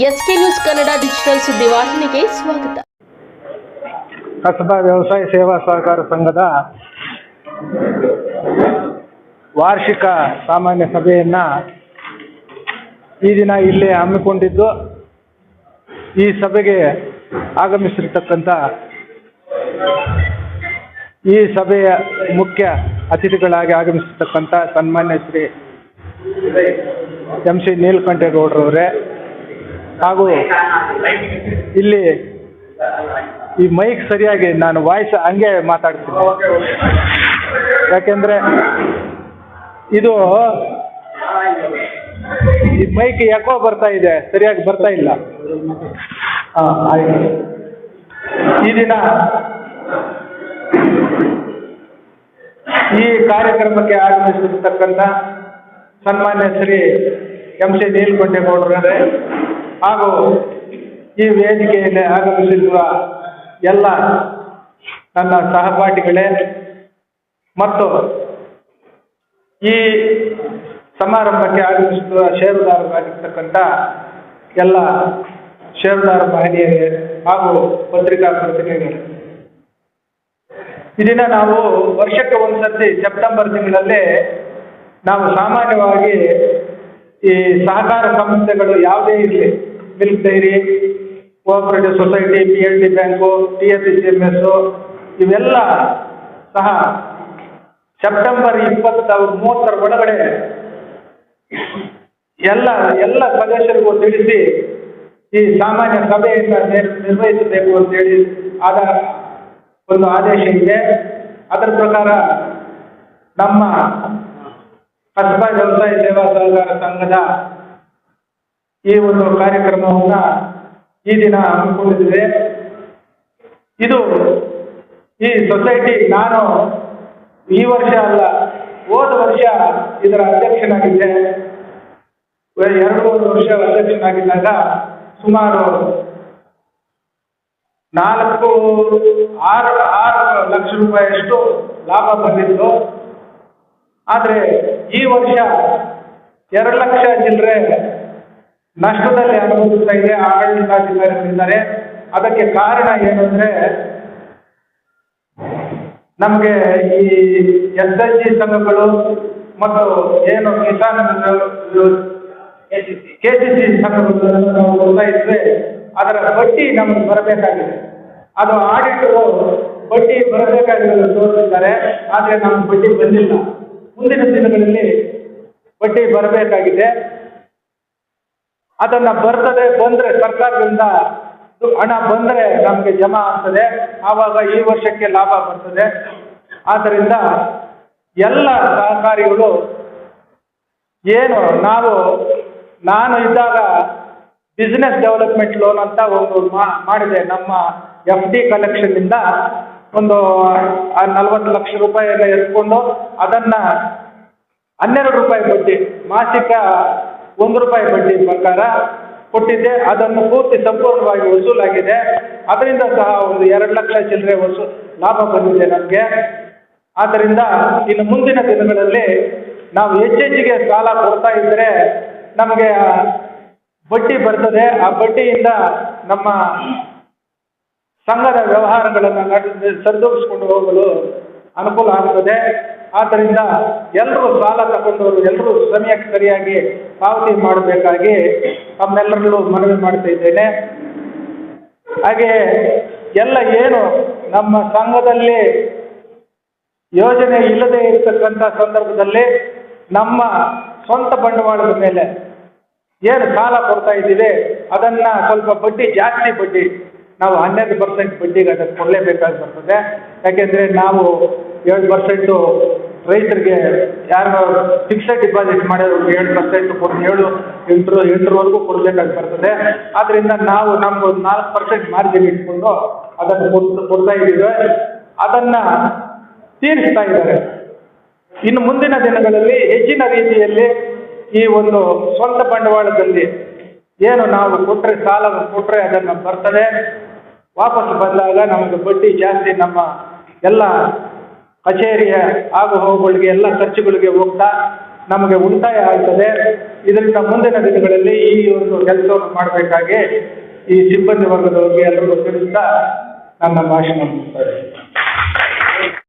S K news Kannada digital ಸುದ್ದಿವಾಹಿನಿಗೆ ಸ್ವಾಗತ. ಕಸಬಾ ವ್ಯವಸಾಯ ಸೇವಾ ಸಹಕಾರ ಸಂಘದ ವಾರ್ಷಿಕ ಸಾಮಾನ್ಯ ಸಭೆಯನ್ನ ಈ ದಿನ ಇಲ್ಲಿ ಹಮ್ಮಿಕೊಂಡಿದ್ದು. ಈ ಸಭೆಗೆ ಆಗಮಿಸಿರ್ತಕ್ಕಂಥ ಈ ಸಭೆಯ ಮುಖ್ಯ ಅತಿಥಿಗಳಾಗಿ ಆಗಮಿಸಿರ್ತಕ್ಕಂಥ ಸನ್ಮಾನ್ಯ ಶ್ರೀ ಎಂ ಸಿ ನೀಲಕಂಠೇಗೌಡರವರೇ ಹಾಗೂ ಇಲ್ಲಿ ಈ ಮೈಕ್ ಸರಿಯಾಗಿ ನಾನು ವಾಯ್ಸ್ ಹಂಗೆ ಮಾತಾಡ್ತೀನಿ. ಯಾಕೆಂದ್ರೆ ಇದು ಈ ಮೈಕ್ ಯಾಕೋ ಬರ್ತಾ ಇದೆ, ಸರಿಯಾಗಿ ಬರ್ತಾ ಇಲ್ಲ. ಹಾಂ ಈ ದಿನ ಈ ಕಾರ್ಯಕ್ರಮಕ್ಕೆ ಆಗಮಿಸಿರ್ತಕ್ಕಂಥ ಸನ್ಮಾನ್ಯ ಶ್ರೀ ಎಂ ಸಿ ನೀಲಕಂಠೇಗೌಡರೇ ಹಾಗೂ ಈ ವೇದಿಕೆಯಲ್ಲಿ ಆಗಮಿಸಿರುವ ಎಲ್ಲ ನನ್ನ ಸಹಪಾಠಿಗಳೇ ಮತ್ತು ಈ ಸಮಾರಂಭಕ್ಕೆ ಆಗಮಿಸಿರುವ ಷೇರುದಾರರಾಗಿರ್ತಕ್ಕಂಥ ಎಲ್ಲ ಷೇರುದಾರ ಮಹನೀಯರೇ ಹಾಗೂ ಪತ್ರಿಕಾ ಪ್ರತಿನಿಧಿಗಳೇ. ಇದನ್ನ ನಾವು ವರ್ಷಕ್ಕೆ ಒಂದ್ಸರ್ತಿ ಸೆಪ್ಟೆಂಬರ್ ತಿಂಗಳಲ್ಲಿ ನಾವು ಸಾಮಾನ್ಯವಾಗಿ ಈ ಸಹಕಾರ ಸಂಸ್ಥೆಗಳು ಯಾವುದೇ ಇರಲಿ milk dairy cooperative society P L D bank T S C M S ಇವೆಲ್ಲ ಸಹ ಸೆಪ್ಟೆಂಬರ್ ಇಪ್ಪತ್ತ ಮೂವತ್ತರ ಒಳಗಡೆ ಎಲ್ಲ ಎಲ್ಲ ಸದಸ್ಯರಿಗೂ ತಿಳಿಸಿ ಈ ಸಾಮಾನ್ಯ ಸಭೆಯನ್ನು ನಿರ್ವಹಿಸಬೇಕು ನಿರ್ವಹಿಸಬೇಕು ಅಂತೇಳಿ ಆದ ಒಂದು ಆದೇಶ ಇದೆ. ಅದರ ಪ್ರಕಾರ ನಮ್ಮ ಕಸ್ಬಾ ವ್ಯವಸಾಯ ಸೇವಾ ಸಹಕಾರ ಸಂಘದ ಈ ಒಂದು ಕಾರ್ಯಕ್ರಮವನ್ನ ಈ ದಿನ ಹಮ್ಮಿಕೊಂಡಿದ್ದೇವೆ. ಇದು ಈ ಸೊಸೈಟಿ ನಾನು ಈ ವರ್ಷ ಅಲ್ಲ, ಹೋದ ವರ್ಷ ಇದರ ಅಧ್ಯಕ್ಷನಾಗಿದ್ದೆ. ಎರಡೂವರೆ ವರ್ಷ ಅಧ್ಯಕ್ಷನಾಗಿದ್ದಾಗ ಸುಮಾರು ನಾಲ್ಕು ಆರು ಆರು ಲಕ್ಷ ರೂಪಾಯಿಯಷ್ಟು ಲಾಭ ಬಂದಿತ್ತು. ಆದರೆ ಈ ವರ್ಷ ಎರಡು ಲಕ್ಷ ಚಿಲ್ಲರೆ ನಷ್ಟದಲ್ಲಿ ಅನುಭವಿಸ್ತಾ ಇದೆ ಆಡಳಿತಾಧಿಕಾರಿಗಳಿದ್ದಾರೆ ಅದಕ್ಕೆ ಕಾರಣ ಏನಂದ್ರೆ, ನಮಗೆ ಈ ಎಸ್ ಎಲ್ ಜಿ ಸಂಘಗಳು ಮತ್ತು ಏನು ಕಿಸಾನ್ ಕೆ ಸಿ ಸಿ ಸಂಘಗಳನ್ನು ನಾವು ಒತ್ತಾಯಿಸಿದ್ರೆ ಅದರ ಬಡ್ಡಿ ನಮಗೆ ಬರಬೇಕಾಗಿದೆ. ಅದು ಆಡಿಟರು ಬಡ್ಡಿ ಬರಬೇಕಾಗಿರೋದು ತೋರಿಸಿದ್ದಾರೆ. ಆದರೆ ನಮಗೆ ಬಡ್ಡಿ ಬಂದಿಲ್ಲ. ಮುಂದಿನ ದಿನಗಳಲ್ಲಿ ಬಡ್ಡಿ ಬರಬೇಕಾಗಿದೆ. ಅದನ್ನ ಬರ್ತದೆ ಬಂದ್ರೆ ಸರ್ಕಾರದಿಂದ ಹಣ ಬಂದ್ರೆ ನಮಗೆ ಜಮಾ ಆಗ್ತದೆ. ಆವಾಗ ಈ ವರ್ಷಕ್ಕೆ ಲಾಭ ಬರ್ತದೆ. ಆದ್ದರಿಂದ ಎಲ್ಲ ಸಹಕಾರಿಗಳು ಏನು ನಾವು, ನಾನು ಇದ್ದಾಗ ಬಿಸ್ನೆಸ್ ಡೆವಲಪ್ಮೆಂಟ್ ಲೋನ್ ಅಂತ ಒಂದು ಮಾಡಿದೆ. ನಮ್ಮ ಎಫ್ ಡಿ ಕಲೆಕ್ಷನ್ನಿಂದ ಒಂದು ನಲವತ್ತು ಲಕ್ಷ ರೂಪಾಯಿ ಎಲ್ಲ ಎತ್ಕೊಂಡು ಅದನ್ನ ಹನ್ನೆರಡು ರೂಪಾಯಿ ಬಡ್ಡಿ, ಮಾಸಿಕ ಒಂದು ರೂಪಾಯಿ ಬಡ್ಡಿ ಪ್ರಕಾರ ಕೊಟ್ಟಿದ್ದೆ. ಅದನ್ನು ಪೂರ್ತಿ ಸಂಪೂರ್ಣವಾಗಿ ವಸೂಲಾಗಿದೆ. ಅದರಿಂದ ಸಹ ಒಂದು ಎರಡು ಲಕ್ಷ ಚಿಲ್ಲರೆ ವಸೂ, ಲಾಭ ಬಂದಿದೆ ನಮಗೆ. ಆದ್ದರಿಂದ ಇನ್ನು ಮುಂದಿನ ದಿನಗಳಲ್ಲಿ ನಾವು ಹೆಚ್ಚೆಚ್ಚಿಗೆ ಸಾಲ ಕೊಡ್ತಾ ಇದ್ದರೆ ನಮಗೆ ಬಡ್ಡಿ ಬರ್ತದೆ. ಆ ಬಡ್ಡಿಯಿಂದ ನಮ್ಮ ಸಂಘದ ವ್ಯವಹಾರಗಳನ್ನು ಸರಿದೂಗಿಸ್ಕೊಂಡು ಹೋಗಲು ಅನುಕೂಲ ಆಗ್ತದೆ. ಆದ್ದರಿಂದ ಎಲ್ಲರೂ ಸಾಲ ತಗೊಂಡವರು ಎಲ್ಲರೂ ಸಮಯಕ್ಕೆ ಸರಿಯಾಗಿ ಪಾವತಿ ಮಾಡಬೇಕಾಗಿ ತಮ್ಮೆಲ್ಲರಲ್ಲೂ ಮನವಿ ಮಾಡ್ತಾ ಇದ್ದೇನೆ. ಹಾಗೆ ಎಲ್ಲ ಏನು ನಮ್ಮ ಸಂಘದಲ್ಲಿ ಯೋಜನೆ ಇಲ್ಲದೆ ಇರತಕ್ಕಂಥ ಸಂದರ್ಭದಲ್ಲಿ ನಮ್ಮ ಸ್ವಂತ ಬಂಡವಾಳದ ಮೇಲೆ ಏನು ಸಾಲ ಕೊಡ್ತಾ ಇದ್ದೀವಿ, ಅದನ್ನ ಸ್ವಲ್ಪ ಬಡ್ಡಿ, ಜಾಸ್ತಿ ಬಡ್ಡಿ, ನಾವು ಹನ್ನೆರಡು ಪರ್ಸೆಂಟ್ ಬಡ್ಡಿಗೆ ಅದಕ್ಕೆ ಕೊಡಲೇಬೇಕಾಗಿ ಬರ್ತದೆ. ಯಾಕೆಂದರೆ ನಾವು ಏಳು ಪರ್ಸೆಂಟು ರೈತರಿಗೆ ಯಾರು ಫಿಕ್ಸೆಡ್ ಡಿಪಾಸಿಟ್ ಮಾಡಿರೋರು ಏಳು ಪರ್ಸೆಂಟ್ ಕೊಟ್ಟು ಏಳು, ಎಂಟರು, ಎಂಟರವರೆಗೂ ಕೊಡಬೇಕಾಗಿ ಬರ್ತದೆ ಆದ್ದರಿಂದ ನಾವು ಒಂದು ನಾಲ್ಕು ಪರ್ಸೆಂಟ್ ಮಾರ್ಜಿನ್ ಇಟ್ಕೊಂಡು ಅದನ್ನು ಕೊಟ್ಟು ಕೊಡ್ತಾ ಇದ್ದೀವಿ. ಅದನ್ನು ತೀರಿಸ್ತಾ ಇದ್ದಾರೆ. ಇನ್ನು ಮುಂದಿನ ದಿನಗಳಲ್ಲಿ ಹೆಚ್ಚಿನ ರೀತಿಯಲ್ಲಿ ಈ ಒಂದು ಸ್ವಂತ ಬಂಡವಾಳದಲ್ಲಿ ಏನು ನಾವು ಕೊಟ್ಟರೆ ಸಾಲ ಕೊಟ್ಟರೆ ಅದನ್ನು ಬರ್ತದೆ. ವಾಪಸ್ ಬಂದಾಗ ನಮಗೆ ಬಡ್ಡಿ ಜಾಸ್ತಿ ನಮ್ಮ ಎಲ್ಲ ಕಚೇರಿಯ ಆಗು ಹೋಗುಗಳಿಗೆ ಎಲ್ಲ ಖರ್ಚುಗಳಿಗೆ ಹೋಗ್ತಾ ನಮಗೆ ಉಳಿತಾಯ ಆಗ್ತದೆ ಇದರಿಂದ ಮುಂದಿನ ದಿನಗಳಲ್ಲಿ ಈ ಒಂದು ಕೆಲಸವನ್ನು ಮಾಡಬೇಕಾಗಿ ಈ ಸಿಬ್ಬಂದಿ ವರ್ಗದವರಿಗೆ ಎಲ್ಲರಿಗೂ ತಿಳಿಸ್ತಾ ನನ್ನ ಭಾಷಣ.